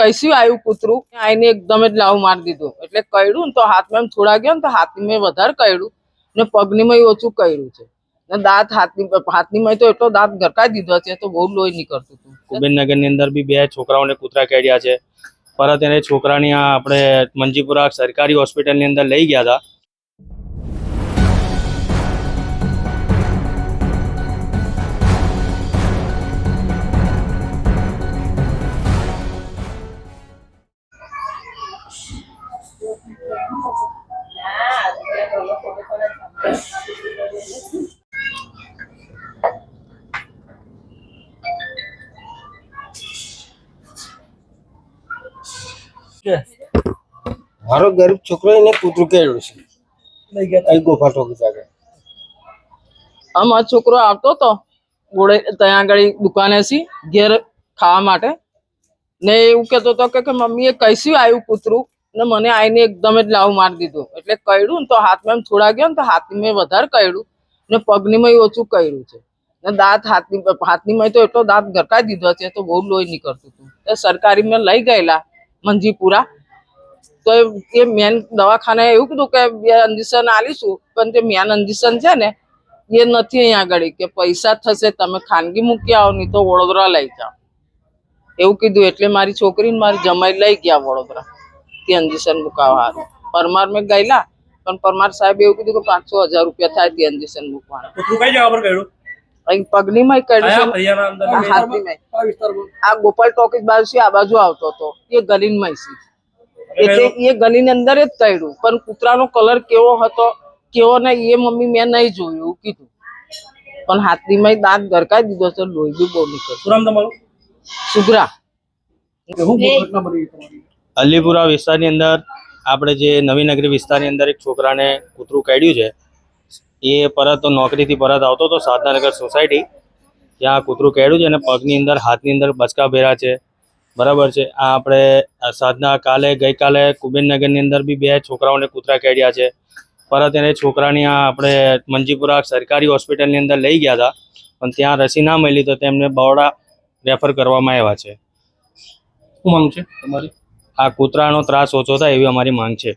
કઈશું આવ્યું કૂતરું? આઈને એકદમ જ લાવ મારી દીધું. એટલે કયડું ને તો હાથમાં એમ થોડા ગયો ને તો હાથની મેં વધારે કયડું. ને પગની મેં ઓછું કયડું છે. દાંત હાથની હાથની તો એટલો દાંત ગરકાઈ દીધો છે, તો બહુ લોહી નીકળતું હતું. કુબેરનગરની અંદર બી બે છોકરાઓને કૂતરા કેડ્યા છે. પરત એને છોકરાની આ આપણે મંજીપુરા સરકારી હોસ્પિટલની અંદર લઈ ગયા હતા. મારો ગરીબ છોકરો એને કૂતરું કેળ્યું છે. અહીં ગોફા છોકરો આવતો હતો ગોળે ત્યાં આગળ દુકાને સી ઘેર ખાવા માટે. ને એવું કહેતો હતો કે મમ્મી મમ્મીએ કઈશું આવ્યું કૂતરું? ને મને આઈને એકદમ જ લાવ મારી દીધું. એટલે કયડું ને તો હાથમાં એમ થોડા ગયો ને તો હાથની મેં વધારે કયડું. ને પગની મેં ઓછું કયડું છે. ને દાંત હાથની હાથની મેં તો એટલો દાંત ગરકાઈ દીધો છે તો બહુ લોહી નીકળતું હતું. તો સરકારી મેં લઈ ગયેલા. મંજીપુરા. તો એ- મેન દવાખાને એવું કીધું કે બે ઇન્જેક્શન આલીશું, પણ જે મેન ઇન્જેક્શન છે ને, એ નથી અહીંયા આગળ. કે પૈસા થશે, તમે ખાનગી મૂકી આવો, નહીં તો વડોદરા લઈ જાઓ. એવું કીધું. એટલે મારી છોકરીને મારી જમાઈ લઈ ગયા વડોદરા, તે ઇન્જેક્શન મુકાવવા હારું. પરમાર મેં ગયેલા, પણ પરમાર સાહેબ એવું કીધું કે પાંચસો હજાર રૂપિયા થાય તે ઇન્જેક્શન મૂકવાના. અહીં પગની માં કયા ફરિયાના અંદર હાથની આ ગોપાલ ટોકીસ બાજુ છે, આ બાજુ આવતો હતો. એ ગલીનમાં છે. એટલે એ ગલીની અંદર જ તળ્યું. પણ કૂતરાનો કલર કેવો હતો કેવો ને એ મમ્મી મેં નહીં જોયું એવું કીધું. પણ હાથની માં દાંત ગરકાઈ દીધો છે લોહી બી બહુ નીકળ્યું સુગ્રા. અલીપુરા વિસ્તારની અંદર આપણે જે નવીનગરી વિસ્તારની અંદર એક છોકરાને કૂતરું કાઢ્યું છે એ પરત નોકરીથી પરત આવતો હતો સાધનાનગર સોસાયટી ત્યાં કૂતરું કાઢ્યું છે અને પગની અંદર હાથની અંદર બચકા ભેરા છે. બરાબર છે. આ આપણે સાધના કાલે ગઈકાલે કુબેરનગરની અંદર બી બે છોકરાઓને કૂતરા કાઢ્યા છે. પરત એને છોકરાની આ આપણે મંજીપુરા સરકારી હોસ્પિટલની અંદર લઈ ગયા હતા. પણ ત્યાં રસી ના મળી તો તેમને બરોડા રેફર કરવામાં આવ્યા છે. શું માંગ છે તમારી? આ કૂતરાનો ત્રાસ ઓછો થાય એવી અમારી માંગ છે.